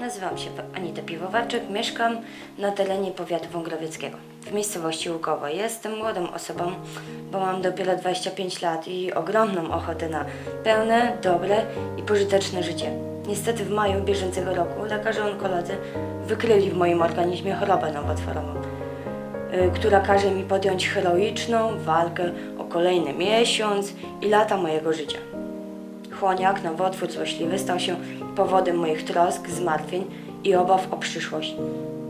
Nazywam się Anita Piwowarczyk, mieszkam na terenie powiatu wągrowieckiego, w miejscowości Łukowo. Jestem młodą osobą, bo mam dopiero 25 lat i ogromną ochotę na pełne, dobre i pożyteczne życie. Niestety w maju bieżącego roku lekarze onkolodzy wykryli w moim organizmie chorobę nowotworową, y, która każe mi podjąć heroiczną walkę o kolejny miesiąc i lata mojego życia. Chłoniak, nowotwór złośliwy, stał się powodem moich trosk, zmartwień i obaw o przyszłość.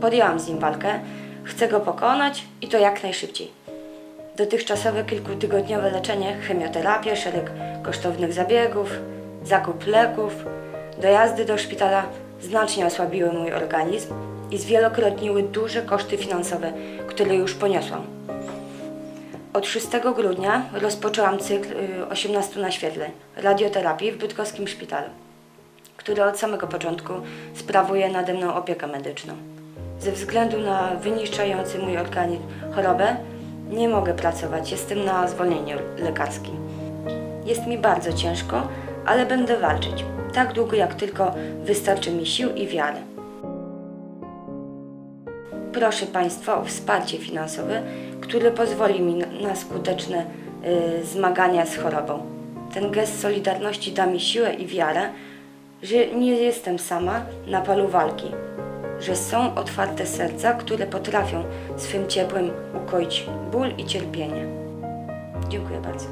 Podjęłam z nim walkę, chcę go pokonać i to jak najszybciej. Dotychczasowe kilkutygodniowe leczenie, chemioterapia, szereg kosztownych zabiegów, zakup leków, dojazdy do szpitala znacznie osłabiły mój organizm i zwielokrotniły duże koszty finansowe, które już poniosłam. Od 6 grudnia rozpoczęłam cykl y, 18 naświetleń radioterapii w bydgoskim szpitalu, który od samego początku sprawuje nade mną opiekę medyczną. Ze względu na wyniszczający mój organizm chorobę nie mogę pracować, jestem na zwolnieniu lekarskim. Jest mi bardzo ciężko, ale będę walczyć, tak długo jak tylko wystarczy mi sił i wiary. Proszę Państwa o wsparcie finansowe, które pozwoli mi na, na skuteczne y, zmagania z chorobą. Ten gest solidarności da mi siłę i wiarę, że nie jestem sama na polu walki, że są otwarte serca, które potrafią swym ciepłem ukoić ból i cierpienie. Dziękuję bardzo.